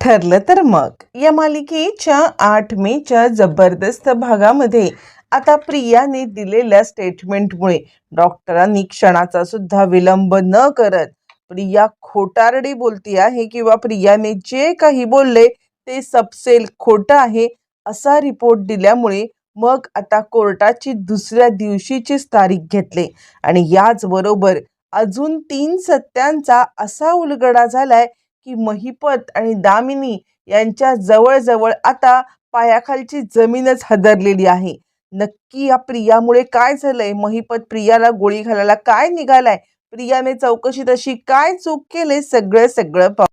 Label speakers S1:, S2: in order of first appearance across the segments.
S1: ठरलं तर मग. या मालिकेच्या आठ मेच्या जबरदस्त भागामध्ये आता प्रियाने दिलेल्या स्टेटमेंटमुळे डॉक्टरांनी क्षणाचा सुद्धा विलंब न करत प्रिया खोटारडी बोलती आहे किंवा प्रियाने जे काही बोलले ते सपसेल खोटं आहे असा रिपोर्ट दिल्यामुळे मग आता कोर्टाची दुसऱ्या दिवशीचीच तारीख घेतली. आणि याचबरोबर अजून तीन सत्यांचा असा उलगडा झालाय की महिपत आणि दामिनी यांच्या जवळजवळ आता पायाखालची जमीनच हदरलेली आहे. नक्की या प्रियामुळे काय झालंय? महिपत प्रियाला गोळी घालायला काय निघालाय? प्रियाने चौकशीत अशी काय चूक केले? सगळं सगळं पाहू.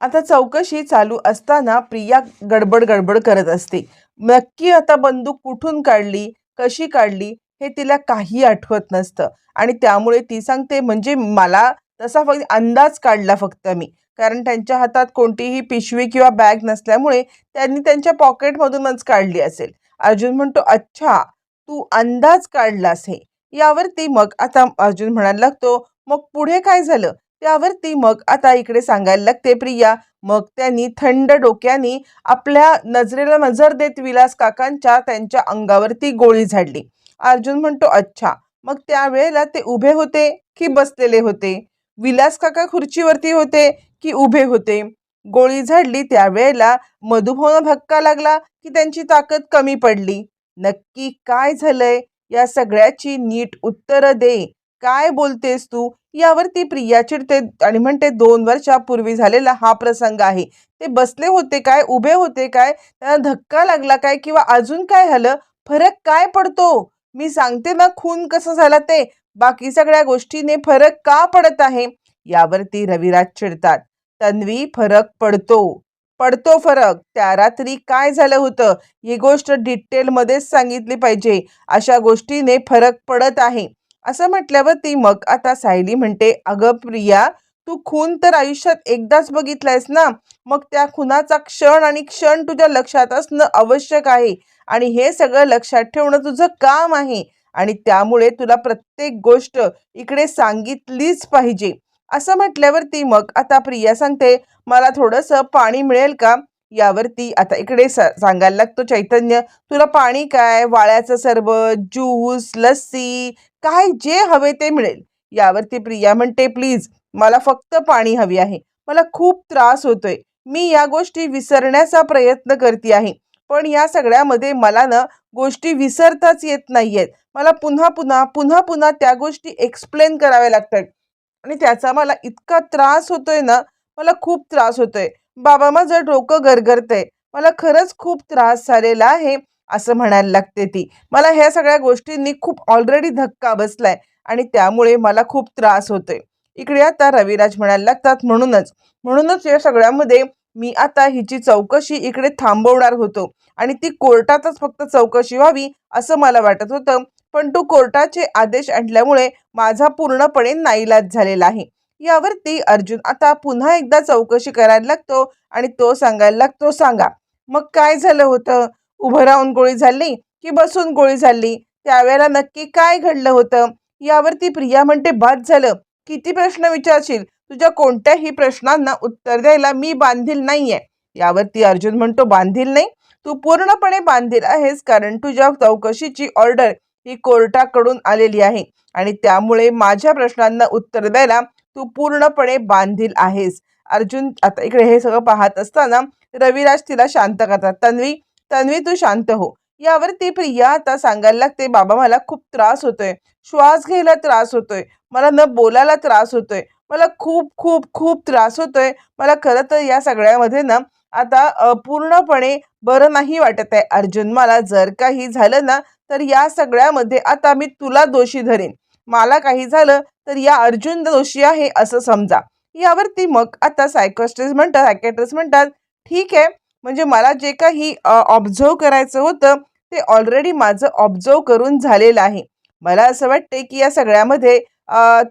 S1: आता चौकशी चालू असताना प्रिया गडबड गडबड करत असते. नक्की आता बंदूक कुठून काढली? कशी काढली? हे तिला काही आठवत नसतं. आणि त्यामुळे ती सांगते म्हणजे मला तसा फक्त अंदाज काढला फक्त मी. कारण त्यांच्या हातात कोणतीही पिशवी किंवा बॅग नसल्यामुळे त्यांनी त्यांच्या पॉकेटमधूनच काढली असेल. अर्जुन म्हणतो अच्छा तू अंदाज काढलास हे. यावरती मग आता अर्जुन म्हणायला लागतो मग पुढे काय झालं? त्यावरती मग आता इकडे सांगायला लागते प्रिया. मग त्यांनी थंड डोक्याने आपल्या नजरेला नजर देत विलास काकांच्या त्यांच्या अंगावरती गोळी झाडली. अर्जुन म्हणतो अच्छा. मग त्यावेळेला ते उभे होते की बसलेले होते? विलास काका खुर्चीवरती होते की उभे होते. गोळी झाडली त्यावेळेला मधुभावना धक्का लागला की त्यांची ताकद कमी पडली. नक्की काय झालंय? या सगळ्याची नीट उत्तरं दे. काय बोलतेस तू? यावरती प्रिया चिडते आणि म्हणते दोन वर्षापूर्वी झालेला हा प्रसंग आहे. ते बसले होते काय? उभे होते काय? त्यांना धक्का लागला काय? किंवा अजून काय झालं? फरक काय पडतो? मी सांगते ना खून कसं झाला ते. बाकी सगळ्या गोष्टीने फरक का पडत आहे? यावरती रविराज चिडतात. तन्वी फरक पडतो. पडतो फरक. त्या रात्री काय झालं होतं? ही गोष्ट डिटेलमध्येच सांगितली पाहिजे. अशा गोष्टीने फरक पडत आहे. असं म्हटल्यावर ती मग आता सायली म्हणते अगं प्रिया तू खून तर आयुष्यात एकदाच बघितलायस ना? मग त्या खुनाचा क्षण आणि क्षण तुझ्या लक्षात असणं आवश्यक आहे. आणि हे सगळं लक्षात ठेवणं तुझं काम आहे. आणि त्यामुळे तुला प्रत्येक गोष्ट इकडे सांगितलीच पाहिजे. असं म्हटल्यावरती मग आता प्रिया सांगते मला थोडंसं पाणी मिळेल का? यावरती आता इकडे सा सांगायला लागतो चैतन्य तुला पाणी काय? वाळ्याचं सरबत ज्यूस लस्सी काय जे हवे ते मिळेल. यावरती प्रिया म्हणते प्लीज मला फक्त पाणी हवी आहे. मला खूप त्रास होतोय. मी या गोष्टी विसरण्याचा प्रयत्न करते आहे. पण या सगळ्यामध्ये मला ना गोष्टी विसरताच येत नाहीयेत. मला पुन्हा पुन्हा पुन्हा पुन्हा त्या गोष्टी एक्सप्लेन कराव्या लागतात. आणि त्याचा मला इतका त्रास होतोय ना मला खूप त्रास होतोय. बाबा माझं डोकं गरगरतंय. मला खरंच खूप त्रास झालेला आहे असं म्हणायला लागते ती. मला ह्या सगळ्या गोष्टींनी खूप ऑलरेडी धक्का बसलाय आणि त्यामुळे मला खूप त्रास होतोय. इकडे आता रविराज म्हणायला लागतात म्हणूनच. म्हणूनच या सगळ्यामध्ये मी आता हिची चौकशी इकडे थांबवणार होतो. आणि ती कोर्टातच फक्त चौकशी व्हावी असं मला वाटत होतं. पण तू कोर्टाचे आदेश आणल्यामुळे माझा पूर्णपणे नाईलाज झालेला आहे. यावरती अर्जुन आता पुन्हा एकदा चौकशी करायला लागतो आणि तो सांगायला लागतो सांगा मग काय झालं होतं? उभं राहून गोळी झाली की बसून गोळी झाली? त्यावेळेला नक्की काय घडलं होतं? यावरती प्रिया म्हणते बाद झालं. किती प्रश्न विचारशील? तुझ्या कोणत्याही प्रश्नांना उत्तर द्यायला मी बांधील नाहीये. यावरती अर्जुन म्हणतो बांधील नाही. तू पूर्णपणे बांधील आहेस कारण तुझ्या चौकशीची ऑर्डर ही कोर्टाकडून आलेली आहे आणि त्यामुळे माझ्या प्रश्नांना उत्तर द्यायला तू पूर्णपणे बांधील आहेस. अर्जुन आता इकडे हे सगळं पाहत असताना रविराज तिला शांत करतात. तन्वी तन्वी तू शांत हो. यावरती प्रिया आता सांगायला लागते बाबा मला खूप त्रास होतोय. श्वास घ्यायला त्रास होतोय. मला न बोलायला त्रास होतोय. मला खूप खूप खूप त्रास होतोय. मला खरं तर या सगळ्यामध्ये ना आता पूर्णपणे बरं नाही वाटत आहे अर्जुन. मला जर काही झालं ना तर या सगळ्यामध्ये आता मी तुला दोषी धरेन. मला काही झालं तर या अर्जुन दोषी आहे असं समजा. यावरती मग आता सायकोस्ट्रिस्ट म्हणतात सायकॅट्रिस्ट म्हणतात ठीक आहे. म्हणजे मला जे काही ऑब्झर्व करायचं होतं ते ऑलरेडी माझं ऑब्झर्व करून झालेलं आहे. मला असं वाटते की या सगळ्यामध्ये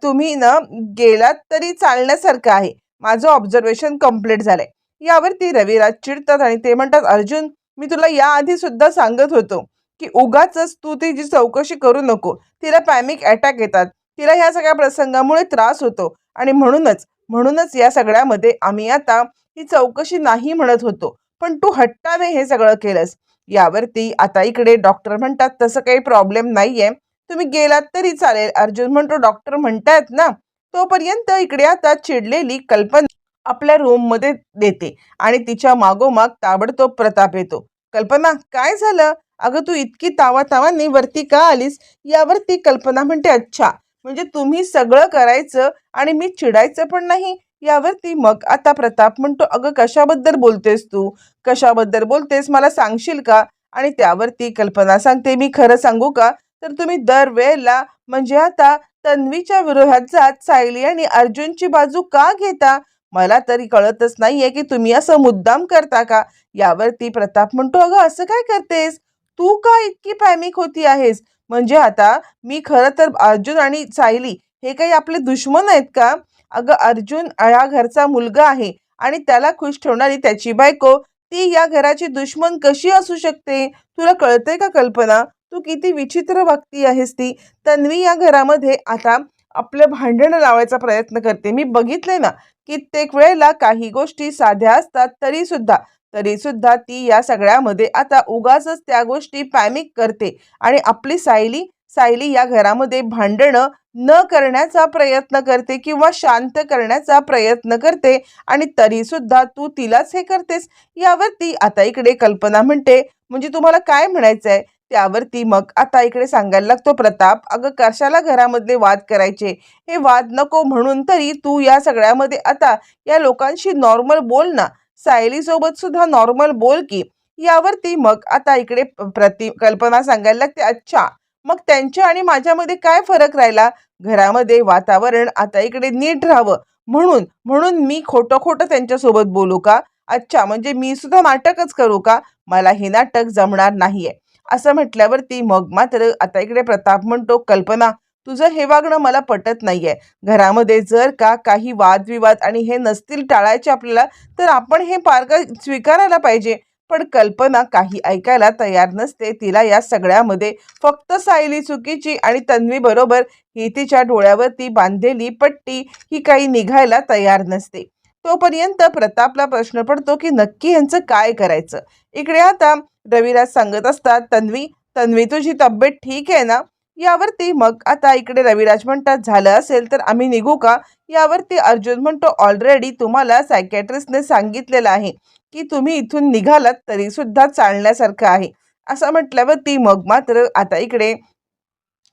S1: तुम्ही ना गेलात तरी चालण्यासारखं आहे. माझं ऑब्झर्वेशन कंप्लीट झालंय. यावरती रविराज चिडतात आणि ते म्हणतात अर्जुन मी तुला याआधी सुद्धा सांगत होतो की उगाच तू तिची चौकशी करू नको. तिला पॅनिक अटॅक येतात. तिला ह्या सगळ्या प्रसंगामुळे त्रास होतो. आणि म्हणूनच म्हणूनच या सगळ्यामध्ये आम्ही आता ही चौकशी नाही म्हणत होतो. पण तू हट्टाने हे सगळं केलंस. यावरती आता इकडे डॉक्टर म्हणतात तसं काही प्रॉब्लेम नाहीये. तुम्ही गेलात तरी चालेल. अर्जुन म्हणतो डॉक्टर म्हणतायत ना. तोपर्यंत इकडे आता चिडलेली कल्पना आपल्या रूममध्ये देते आणि तिच्या मागोमाग ताबडतोब प्रताप येतो. कल्पना काय झालं? अगं तू इतकी तावातावाने वरती का आलीस? यावरती कल्पना म्हणते अच्छा म्हणजे तुम्ही सगळं करायचं आणि मी चिडायचं पण नाही? यावरती मग आता प्रताप म्हणतो अगं कशाबद्दल बोलतेस तू? कशाबद्दल बोलतेस? मला सांगशील का? आणि त्यावरती कल्पना सांगते मी खरं सांगू का? तर तुम्ही दरवेळेला म्हणजे आता तन्वीच्या विरोधात जात सायली आणि अर्जुनची बाजू का घेता? मला तरी कळतच नाहीये की तुम्ही असं मुद्दाम करता का? यावरती प्रताप म्हणतो अगं असं काय करतेस? तू का इतकी पॅनिक होती आहेस? म्हणजे आता मी खरं तर अर्जुन आणि सायली हे काही आपले दुश्मन आहेत का? अगं अर्जुन या घरचा मुलगा आहे आणि त्याला खुश ठेवणारी त्याची बायको ती या घराची दुश्मन कशी असू शकते? तुला कळतंय का कल्पना? तू किती विचित्र वागती आहेस ती. तन्वी या घरामध्ये आता आपलं भांडण लावायचा प्रयत्न करते. मी बघितलंय ना कित्येक वेळेला काही गोष्टी साध्या असतात तरी सुद्धा तरी सुद्धा ती या सगळ्यामध्ये आता उगाचच त्या गोष्टी पॅमिक करते. आणि आपली सायली सायली या घरामध्ये भांडणं न करण्याचा प्रयत्न करते किंवा शांत करण्याचा प्रयत्न करते आणि तरी सुद्धा तू तिलाच हे करतेस. यावरती आता इकडे कल्पना म्हणते म्हणजे तुम्हाला काय म्हणायचं आहे त्यावरती मग आता इकडे सांगायला लागतो प्रताप अगं कशाला घरामधले वाद करायचे? हे वाद नको म्हणून तरी तू या सगळ्यामध्ये आता या लोकांशी नॉर्मल बोल ना. सायलीसोबत सुद्धा नॉर्मल बोल की. यावरती मग आता इकडे प्रति कल्पना सांगायला लागते अच्छा मग त्यांच्या आणि माझ्यामध्ये काय फरक राहिला? घरामध्ये वातावरण आता इकडे नीट राहावं. म्हणून म्हणून मी खोटं खोटं त्यांच्यासोबत बोलू का? अच्छा म्हणजे मी सुद्धा नाटकच करू का? मला हे नाटक जमणार नाहीये. असं म्हटल्यावरती मग मात्र आता इकडे प्रताप म्हणतो कल्पना तुझं हे वागणं मला पटत नाहीये. घरामध्ये जर का काही वादविवाद आणि हे नसतील टाळायचे आपल्याला तर आपण हे मार्ग स्वीकारायला पाहिजे. पण कल्पना काही ऐकायला तयार नसते. तिला या सगळ्यामध्ये फक्त सायली चुकीची आणि तन्वी बरोबर ही तिच्या डोळ्यावरती बांधलेली पट्टी ही काही निघायला तयार नसते. तोपर्यंत प्रतापला प्रश्न पडतो की नक्की यांचं काय करायचं? इकडे आता रविराज सांगत असतात तन्वी तन्वी तुझी तब्येत ठीक आहे ना? यावरती मग आता इकडे रविराज म्हणतात झालं असेल तर आम्ही निघू का? यावरती अर्जुन म्हणतो ऑलरेडी तुम्हाला सायकॅट्रिस्टने सांगितलेलं आहे की तुम्ही इथून निघालात तरी सुद्धा चालण्यासारखं आहे. असं म्हटल्यावरती मग मात्र आता इकडे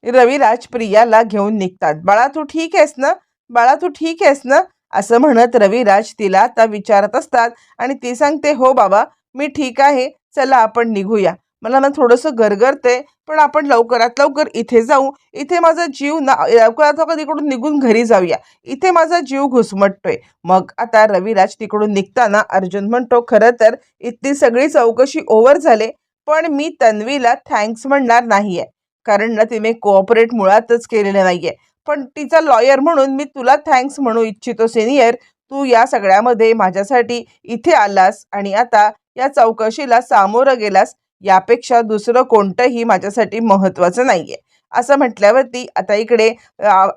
S1: रविराज प्रियाला घेऊन निघतात बाळा तू ठीक आहेस ना? बाळा तू ठीक आहेस ना? असं म्हणत रविराज तिला आता विचारत असतात आणि ती सांगते हो बाबा मी ठीक आहे चला आपण निघूया. मला ना थोडंसं गरगरते पण आपण लवकरात लवकर इथे जाऊ. इथे माझा जीव ना लवकरात लवकर तिकडून निघून घरी जाऊया. इथे माझा जीव घुसमटतोय. मग आता रविराज तिकडून निघताना अर्जुन म्हणतो खरं तर इथली सगळी चौकशी ओव्हर झाले पण मी तन्वीला थँक्स म्हणणार नाही आहे कारण ना तिने कोऑपरेट मुळातच केलेलं नाही आहे पण तिचा लॉयर म्हणून मी तुला थँक्स म्हणू इच्छितो सिनियर तू या सगळ्यामध्ये माझ्यासाठी इथे आलास आणि आता या चौकशीला सामोरं गेलास यापेक्षा दुसरं कोणतंही माझ्यासाठी महत्त्वाचं आहे असं म्हटल्यावरती आता इकडे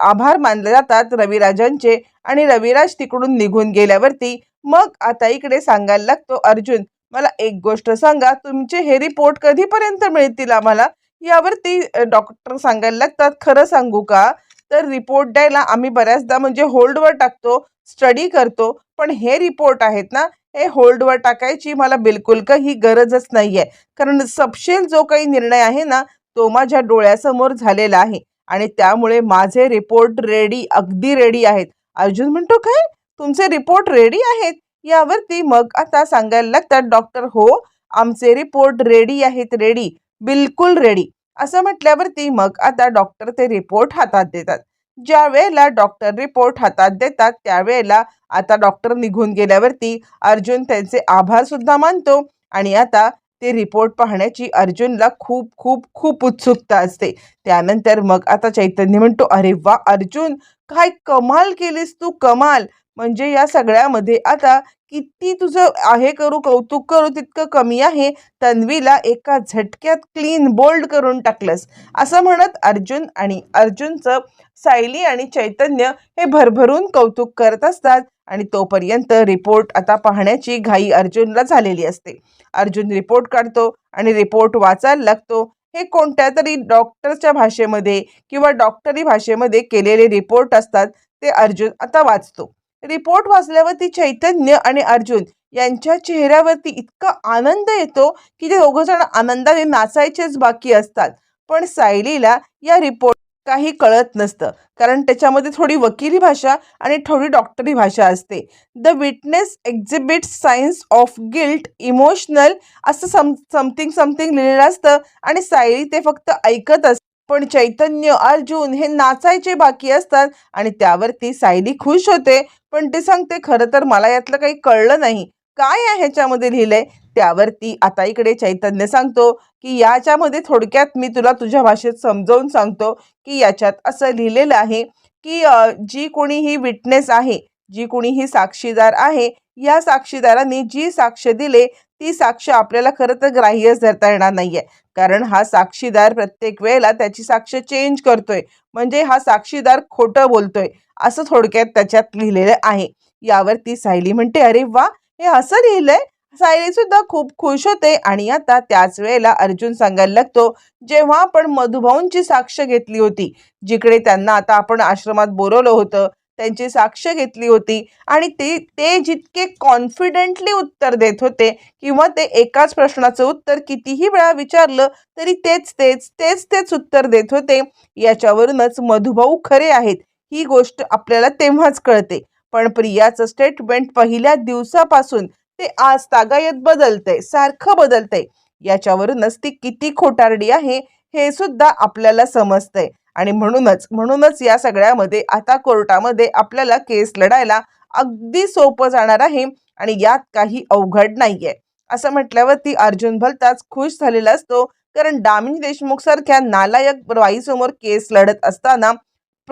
S1: आभार मानले जातात रविराजांचे आणि रविराज तिकडून निघून गेल्यावरती मग आता इकडे सांगायला लागतो अर्जुन मला एक गोष्ट सांगा तुमचे हे रिपोर्ट कधीपर्यंत मिळतील आम्हाला? यावरती डॉक्टर सांगायला लागतात खरं सांगू का? तर रिपोर्ट द्यायला आम्ही बऱ्याचदा म्हणजे होल्डवर टाकतो स्टडी करतो पण हे रिपोर्ट आहेत ना हे होल्डवर टाकायची मला बिलकुल काही गरजच नाहीये. कारण सपशेल जो काही निर्णय आहे ना तो माझ्या डोळ्यासमोर झालेला आहे. आणि त्यामुळे माझे रिपोर्ट रेडी अगदी रेडी आहेत. अर्जुन म्हणतो काय? तुमचे रिपोर्ट रेडी आहेत? यावरती मग आता सांगायला लागतात डॉक्टर हो आमचे रिपोर्ट रेडी आहेत रेडी बिलकुल रेडी असं म्हटल्यावरती मग आता डॉक्टर ते रिपोर्ट हातात देतात. ज्या वेळेला डॉक्टर रिपोर्ट हातात देतात त्यावेळेला आता डॉक्टर निघून गेल्यावरती अर्जुन त्यांचे आभार सुद्धा मानतो आणि आता ते रिपोर्ट पाहण्याची अर्जुनला खूप खूप खूप उत्सुकता असते. त्यानंतर मग आता चैतन्य म्हणतो अरे वा अर्जुन काय कमाल केलीस तू कमाल! म्हणजे या सगळ्यामध्ये आता किती तुझं आहे करू कौतुक करू तितकं कमी आहे. तन्वीला एका झटक्यात क्लीन बोल्ड करून टाकलंस. असं म्हणत अर्जुन आणि अर्जुनचं सायली आणि चैतन्य हे भरभरून कौतुक करत असतात आणि तोपर्यंत रिपोर्ट आता पाहण्याची घाई अर्जुनला झालेली असते. अर्जुन रिपोर्ट काढतो आणि रिपोर्ट वाचायला लागतो. हे कोणत्या तरी डॉक्टरच्या भाषेमध्ये किंवा डॉक्टरी भाषेमध्ये केलेले रिपोर्ट असतात ते अर्जुन आता वाचतो. रिपोर्ट वाचल्यावरती चैतन्य आणि अर्जुन यांच्या चेहऱ्यावरती इतका आनंद येतो की ते दोघंजण आनंदाने नाचायचेच बाकी असतात. पण सायलीला या रिपोर्ट काही कळत नसतं. कारण त्याच्यामध्ये थोडी वकिली भाषा आणि थोडी डॉक्टरी भाषा असते. The witness exhibit science of guilt emotional असं सम समथिंग समथिंग लिहिलेलं असतं आणि सायली ते फक्त ऐकत असते पण चैतन्य अर्जुन हे नाचायचे बाकी असतात आणि त्यावरती सायली खुश होते. पण ते सांगते खरं तर मला यातलं काही कळलं नाही. काय आहे ह्याच्यामध्ये लिहिलंय? त्यावरती आता इकडे चैतन्य सांगतो की याच्यामध्ये थोडक्यात मी तुला तुझ्या भाषेत समजावून सांगतो की याच्यात असं लिहिलेलं आहे की जी कोणी ही विटनेस आहे जी कोणी ही साक्षीदार आहे या साक्षीदारांनी जी साक्ष दिले ती साक्ष आपल्याला खरं तर ग्राह्यच धरता येणार नाहीये. कारण हा साक्षीदार प्रत्येक वेळेला त्याची साक्ष चेंज करतोय. म्हणजे हा साक्षीदार खोटं बोलतोय असं थोडक्यात त्याच्यात लिहिलेलं आहे. यावरती सायली म्हणते अरे वा हे असं लिहिलंय? सायली सुद्धा खूप खुश होते आणि आता त्याच वेळेला अर्जुन सांगायला लागतो जेव्हा आपण मधुभाऊंची साक्ष घेतली होती जिकडे त्यांना आता आपण आश्रमात बोलवलं होतं त्यांची साक्ष घेतली होती. आणि ते ते जितके कॉन्फिडेंटली उत्तर देत होते किंवा ते एकाच प्रश्नाचं उत्तर कितीही वेळा विचारलं तरी तेच तेच तेच तेच उत्तर देत होते. याच्यावरूनच मधुभाऊ खरे आहेत. ही गोष्ट आपल्याला तेव्हाच कळते. पण प्रियाचं स्टेटमेंट पहिल्या दिवसापासून ते आज तागायत बदलतंय सारखं बदलतंय. याच्यावरूनच ती किती खोटारडी आहे हे सुद्धा आपल्याला समजतंय. आणि म्हणूनच म्हणूनच या सगळ्यामध्ये आता कोर्टामध्ये आपल्याला केस लढायला अगदी सोपं जाणार आहे आणि यात काही अवघड नाहीये. असं म्हटल्यावरती अर्जुन भलताच खुश झालेला असतो कारण दामिनी देशमुख सारख्या नालायक बाईसमोर केस लढत असताना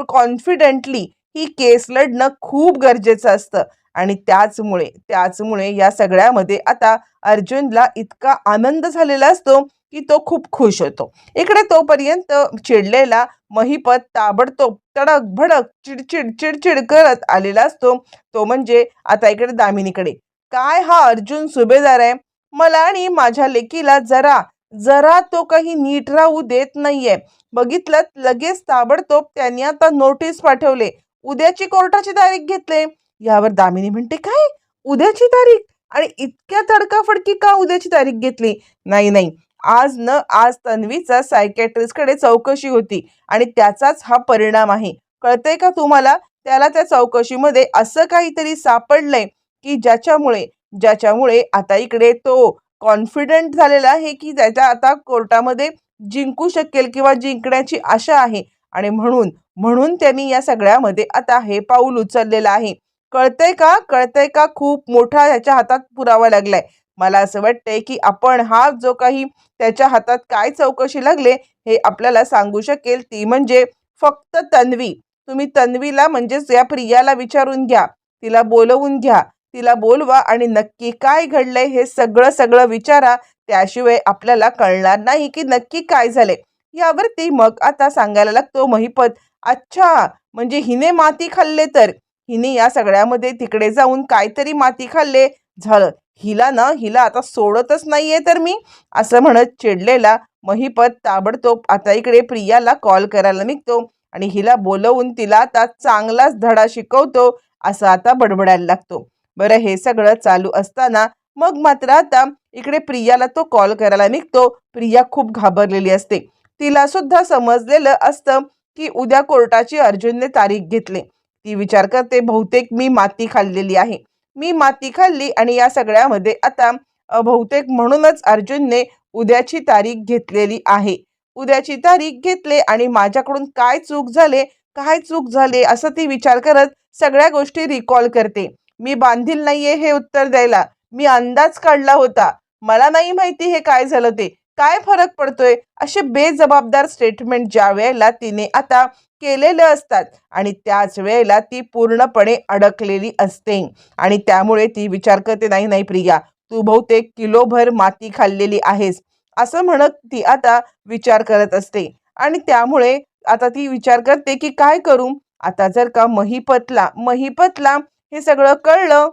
S1: कॉन्फिडेंटली ही केस लढणं खूप गरजेचं असतं. आणि त्याचमुळे त्याचमुळे या सगळ्यामध्ये आता अर्जुनला इतका आनंद झालेला असतो की तो खूप खुश होतो. इकडे तोपर्यंत चिडलेला महिपत ताबडतोब तडक भडक चिडचिड चिडचिड करत आलेला असतो. तो म्हणजे आता इकडे दामिनीकडे. काय हा अर्जुन सुभेदार आहे? मला आणि माझ्या लेकीला जरा जरा तो काही नीट राहू देत नाहीये. बघितलं लगेच ताबडतोब त्यांनी आता नोटीस पाठवले. उद्याची कोर्टाची तारीख घेतले. यावर दामिनी म्हणते काय? उद्याची तारीख? आणि इतक्या तडकाफडकी का उद्याची तारीख घेतली? नाही नाही. आज न आज तन्वीचा सायकॅट्रिस्टकडे चौकशी होती आणि त्याचाच हा परिणाम आहे. कळतंय का तुम्हाला? त्याला त्या चौकशीमध्ये असं काहीतरी सापडलंय की ज्याच्यामुळे ज्याच्यामुळे आता इकडे तो कॉन्फिडंट झालेला आहे की त्याच्या आता कोर्टामध्ये जिंकू शकेल किंवा जिंकण्याची आशा आहे. आणि म्हणून म्हणून त्यांनी या सगळ्यामध्ये आता हे पाऊल उचललेलं आहे. कळतंय का? कळतंय का? खूप मोठा याच्या हातात पुरावा लागलाय. मला असं वाटतंय की आपण हा जो काही त्याच्या हातात काय चौकशी लागले हे आपल्याला सांगू शकेल. ती म्हणजे फक्त तन्वी. तुम्ही तन्वीला म्हणजेच या प्रियाला विचारून घ्या. तिला बोलवून घ्या. तिला बोलवा आणि नक्की काय घडलंय हे सगळं सगळं विचारा. त्याशिवाय आपल्याला कळणार नाही की नक्की काय झाले यावरती मग आता सांगायला लागतो महिपत अच्छा म्हणजे हिने माती खाल्ले तर? हिने या सगळ्यामध्ये तिकडे जाऊन काहीतरी माती खाल्ले. झालं. हिला ना हिला आता सोडतच नाहीये तर मी असं म्हणत चिडलेला. महिपत ताबडतोब आता इकडे प्रियाला कॉल करायला निघतो आणि हिला बोलवून तिला आता चांगलाच धडा शिकवतो असं आता बडबडायला लागतो. बरं हे सगळं चालू असताना मग मात्र आता इकडे प्रियाला तो कॉल करायला निघतो. प्रिया खूप घाबरलेली असते. तिला सुद्धा समजलेलं असतं की उद्या कोर्टाची अर्जुनने तारीख घेतली. ती विचार करते बहुतेक मी माती खाल्लेली आहे. मी माती खाल्ली आणि या सगळ्यामध्ये आता बहुतेक म्हणूनच अर्जुनने उद्याची तारीख घेतलेली आहे. उद्याची तारीख घेतले आणि माझ्याकडून काय चूक झाले काय चूक झाले असं ती विचार करत सगळ्या गोष्टी रिकॉल करते. मी बांधील नाहीये हे उत्तर द्यायला. मी अंदाज काढला होता. मला नाही माहिती हे काय झालं ते. काय फरक पडतोय? असे बेजबाबदार स्टेटमेंट ज्या वेळेला तिने आता केलेले असतात आणि त्याच वेळेला ती पूर्णपणे अडकलेली असते. आणि त्यामुळे ती विचार करते नाही नाही प्रिया तू बहुतेक किलोभर माती खाल्लेली आहेस. असं म्हणत ती आता विचार करत असते. आणि त्यामुळे आता ती विचार करते की काय करू? आता जर का महिपतला महिपतला हे सगळं कळलं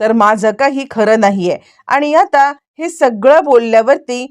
S1: तर माझं काही खरं नाहीये. आणि आता हे सगळं बोलल्यावरती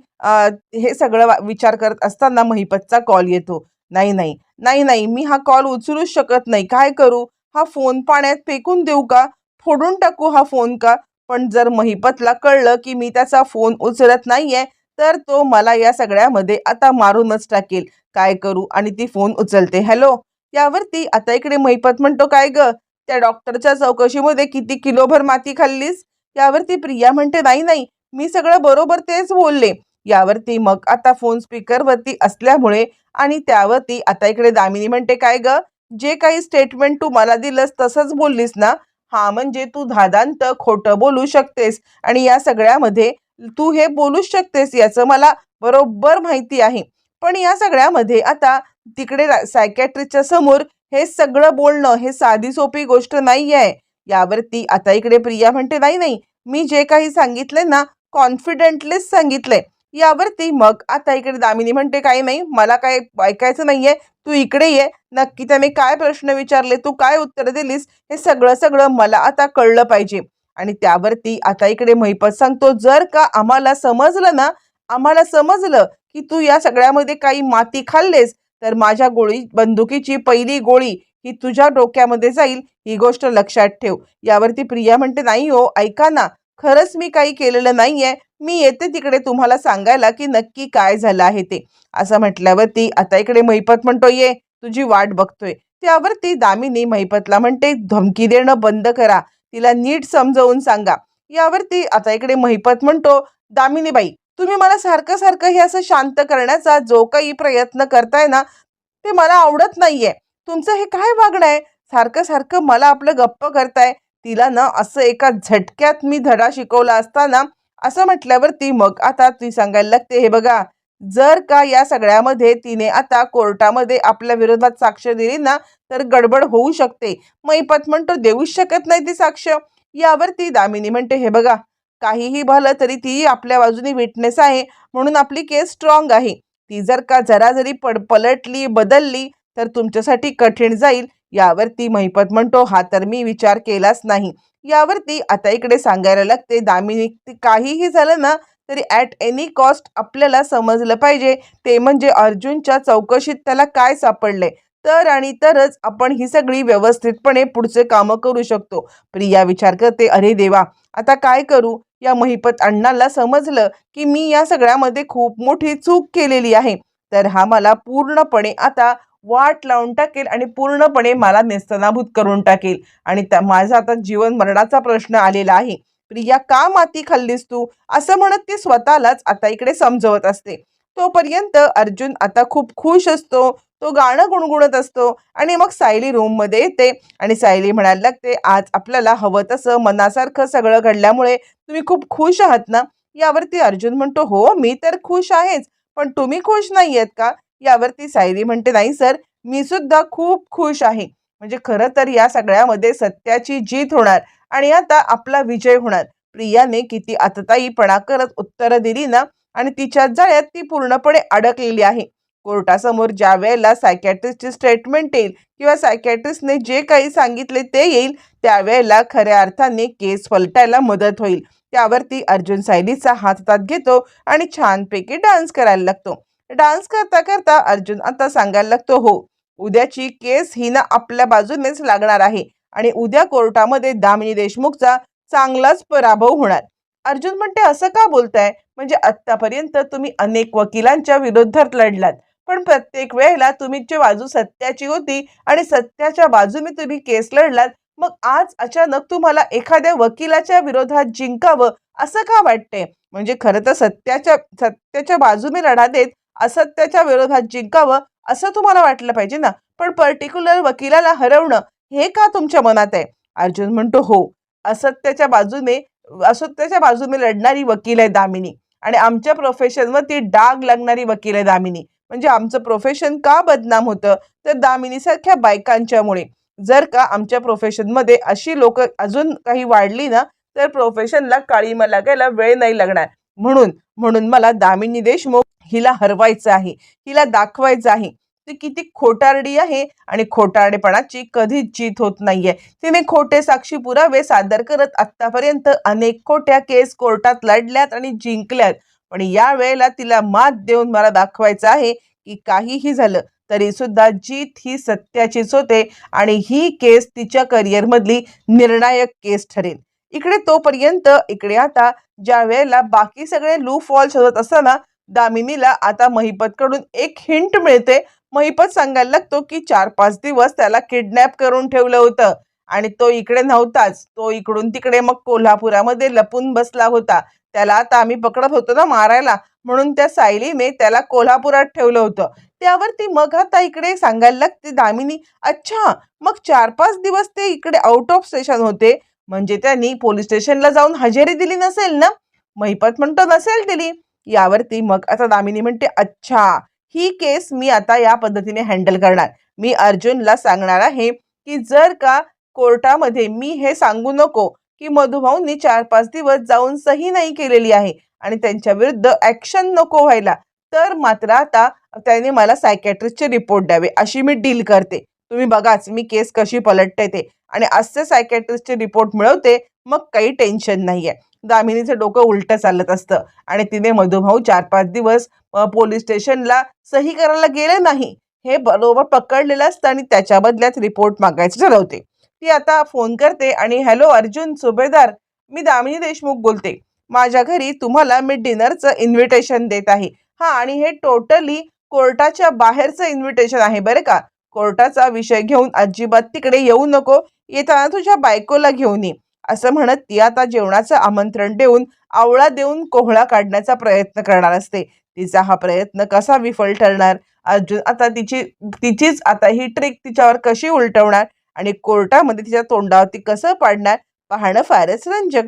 S1: हे सगळं वा- विचार करत असताना महिपतचा कॉल येतो. नाही नाही नाही नाही मी हा कॉल उचलूच शकत नाही. काय करू? हा फोन पाण्यात फेकून देऊ का? फोडून टाकू हा फोन का? पण जर महिपतला कळलं की मी त्याचा फोन उचलत नाहीये तर तो मला या सगळ्यामध्ये आता मारूनच टाकेल. काय करू? आणि ती फोन उचलते. हॅलो? यावरती आता इकडे महिपत म्हणतो काय ग? त्या डॉक्टरच्या चौकशीमध्ये किती किलोभर माती खाल्लीस? यावरती प्रिया म्हणते नाही नाही मी सगळं बरोबर तेच बोलले. यावरती मग आता फोन स्पीकरवरती असल्यामुळे आणि त्यावरती आता इकडे दामिनी म्हणते काय ग? जे काही स्टेटमेंट तू मला दिलंस तसंच बोललीस ना? हा म्हणजे तू धादांत खोटं बोलू शकतेस आणि या सगळ्यामध्ये तू हे बोलूच शकतेस याचं मला बरोबर माहिती आहे. पण या सगळ्यामध्ये आता तिकडे सायकॅट्रिस्टच्या समोर हे सगळं बोलणं हे साधी सोपी गोष्ट नाही आहे यावरती आता इकडे प्रिया म्हणते नाही नाही. मी जे काही सांगितले ना कॉन्फिडेंटलीच सांगितले यावरती मग आता इकडे दामिनी म्हणते काही नाही मला काय ऐकायचं नाहीये तू इकडे ये. नक्की त्याने काय प्रश्न विचारले तू काय उत्तर दिलीस हे सगळं सगळं मला आता कळलं पाहिजे. आणि त्यावरती आता इकडे महिपत सांगतो जर का आम्हाला समजलं ना आम्हाला समजलं की तू या सगळ्यामध्ये काही माती खाल्लेस तर माझ्या गोळी बंदुकीची पहिली गोळी ही तुझ्या डोक्यामध्ये जाईल ही गोष्ट लक्षात ठेव. यावरती प्रिया म्हणते नाही हो ऐका ना खरंच मी काही केलेलं नाहीये. मी येते तिकडे तुम्हाला सांगायला की नक्की काय झालं आहे ते. असं म्हटल्यावरती आता इकडे महिपत म्हणतो ये तुझी वाट बघतोय. त्यावरती दामिनी महिपतला म्हणते धमकी देणं बंद करा. तिला नीट समजावून सांगा. यावरती आता इकडे महिपत म्हणतो दामिनी बाई तुम्ही मला सारखं सारखं हे असं शांत करण्याचा जो काही प्रयत्न करताय ना ते मला आवडत नाहीये. तुमचं हे काय वागणं आहे? सारखं सारखं मला आपलं गप्प करताय. तिला ना असं एका झटक्यात मी धडा शिकवला असताना असं म्हटल्यावरती मग आता ती सांगायला लागते हे बघा जर का या सगळ्यामध्ये तिने आता कोर्टामध्ये आपल्या विरोधात साक्ष दिली ना तर गडबड होऊ शकते. मैपत म्हणतो देऊच शकत नाही ती साक्ष. यावरती दामिनी म्हणते हे बघा काहीही भलं तरी ती आपल्या बाजूने विटनेस आहे म्हणून आपली केस स्ट्रॉंग आहे. ती जर का जरा जरी पड पलटली बदलली तर तुमच्यासाठी कठीण जाईल. यावरती महिपत म्हणतो हा तर मी विचार केलाच नाही. यावरती आता इकडे सांगायला लागते दामिनी काहीही झालं ना तरी ॲट एनी कॉस्ट आपल्याला समजलं पाहिजे. ते म्हणजे अर्जुनच्या चौकशीत त्याला काय सापडले? तर आणि तरच आपण ही सगळी व्यवस्थितपणे पुढचे कामं करू शकतो. प्रिया विचार करते अरे देवा आता काय करू? या महिपत अण्णाला समजलं की मी या सगळ्यामध्ये खूप मोठी चूक केलेली आहे. तर हा मला पूर्णपणे आता वाट लावून टाकेल आणि पूर्णपणे मला नेस्तनाभूत करून टाकेल. आणि त्या माझा आता जीवन मरणाचा प्रश्न आलेला आहे. प्रिया का माती खाल्लीस तू? असं म्हणत ती स्वतःलाच आता इकडे समजवत असते. तोपर्यंत अर्जुन आता खूप खुश असतो. तो गाणं गुणगुणत असतो. आणि मग सायली रूममध्ये येते. आणि सायली म्हणायला लागते आज आपल्याला हवं तसं मनासारखं सगळं घडल्यामुळे तुम्ही खूप खुश आहात ना? यावरती अर्जुन म्हणतो हो मी तर खुश आहेच. पण तुम्ही खुश नाही आहेत का? यावरती सायरी म्हणते नाही सर मी सुद्धा खूप खुश आहे. म्हणजे खरं तर या सगळ्यामध्ये सत्याची जीत होणार आणि आता आपला विजय होणार. प्रियाने किती आतताईपणा करत उत्तरं दिली ना आणि तिच्या जाळ्यात ती पूर्णपणे अडकलेली आहे. कोर्टासमोर ज्या वेळेला सायकॅट्रिस्टची स्टेटमेंट येईल किंवा सायकॅट्रिस्टने जे काही सांगितले ते येईल त्यावेळेला खऱ्या अर्थाने केस फलटायला मदत होईल. त्यावरती अर्जुन सायलीचा हात हातात घेतो आणि छानपैकी डान्स करायला लागतो. डान्स करता करता अर्जुन आता सांगायला लागतो हो उद्याची केस ही ना आपल्या बाजूनेच लागणार आहे आणि उद्या कोर्टामध्ये दामिनी देशमुखचा चांगलाच पराभव होणार. अर्जुन म्हणते असं का बोलताय? म्हणजे आत्तापर्यंत तुम्ही अनेक वकिलांच्या विरोधात लढलात पण प्रत्येक वेळेला तुमची बाजू सत्याची होती आणि सत्याच्या बाजूने तुम्ही केस लढलात मग आज अचानक तुम्हाला एखाद्या वकिलाच्या विरोधात जिंकावं असं का वाटते म्हणजे खरं तर सत्याच्या सत्याच्या बाजूने लढा देत असत्याच्या विरोधात जिंकावं असं तुम्हाला वाटलं पाहिजे ना? पण पर्टिक्युलर वकिलाला हरवणं हे का तुमच्या मनात आहे? अर्जुन म्हणतो हो. असत्याच्या बाजूने असत्याच्या बाजूने लढणारी वकील आहे दामिनी. आणि आमच्या प्रोफेशनवर ती डाग लागणारी वकील आहे दामिनी. म्हणजे आमचं प्रोफेशन का बदनाम होतं? तर दामिनीसारख्या बायकांच्यामुळे. जर का आमच्या प्रोफेशनमध्ये अशी लोक अजून काही वाढली ना तर प्रोफेशनला काळीमा लागायला वेळ नाही लागणार. म्हणून म्हणून मला दामिनी देशमुख हिला हरवायचं आहे हिला दाखवायचं आहे. ती किती खोटारडी आहे आणि खोटारडेपणाची कधीच जीत होत नाहीये. तिने खोटे साक्षी पुरावे सादर करत आतापर्यंत अनेक खोट्या केस कोर्टात लढल्यात आणि जिंकल्यात. पण या वेळेला तिला मात देऊन मला दाखवायचं आहे की काहीही झालं तरी सुद्धा जीत ही सत्याचीच होते आणि ही केस तिच्या करिअरमधली निर्णायक केस ठरेल. इकडे तोपर्यंत इकडे आता ज्या वेळेला बाकी सगळे लू फॉल शोधत असताना दामिनीला आता महिपतकडून एक हिंट मिळते. महिपत सांगायला लागतो की चार पाच दिवस त्याला किडनॅप करून ठेवलं होतं आणि तो इकडे नव्हताच. तो इकडून तिकडे मग कोल्हापुरामध्ये लपून बसला होता. त्याला आता आम्ही पकडत होतो ना मारायला म्हणून त्या सायलीने त्याला कोल्हापुरात ठेवलं होतं. त्यावरती मग आता इकडे सांगायला लागते दामिनी अच्छा मग चार पाच दिवस ते इकडे आउट ऑफ स्टेशन होते. म्हणजे त्यांनी पोलीस स्टेशनला जाऊन हजेरी दिली नसेल ना? महिपत म्हणतो नसेल दिली. यावरती मग आता दामिनी म्हणते अच्छा ही केस मी आता या पद्धतीने हँडल करणार. मी अर्जुनला सांगणार आहे की जर का कोर्टामध्ये मी हे सांगू नको की मधुभाऊंनी चार पाच दिवस जाऊन सही नाही केलेली आहे आणि त्यांच्या विरुद्ध ॲक्शन नको व्हायला तर मात्र आता त्याने मला सायकॅट्रिस्टचे रिपोर्ट द्यावे अशी मी डील करते. तुम्ही बघाच मी केस कशी पलटते ते. आणि असे सायकॅट्रिस्टचे रिपोर्ट मिळवते मग काही टेन्शन नाही आहे दामिनीचं डोकं उलटं चालत असतं. आणि तिने मधुभाऊ चार पाच दिवस पोलीस स्टेशनला सही करायला गेले नाही. हे बरोबर पकडलेलं असतं आणि त्याच्या बदल्यात रिपोर्ट मागायचं ठरवते. ती आता फोन करते आणि हॅलो अर्जुन सुभेदार मी दामिनी देशमुख बोलते. माझ्या घरी तुम्हाला मी डिनरचं इन्व्हिटेशन देत आहे. हां आणि हे टोटली कोर्टाच्या बाहेरचं इन्व्हिटेशन आहे बरं का? कोर्टाचा विषय घेऊन अजिबात तिकडे येऊ नको येताना तुझ्या बायकोला घेऊन ये. असं म्हणत ती आता जेवणाचं आमंत्रण देऊन आवळा देऊन कोहळा काढण्याचा प्रयत्न करणार असते. तिचा हा प्रयत्न कसा विफल ठरणार? अर्जुन आता तिची तिचीच आता ही ट्रिक तिच्यावर कशी उलटवणार? आणि कोर्टामध्ये तिच्या तोंडावरती कसं पाडणार? पाहणं फारच रंजक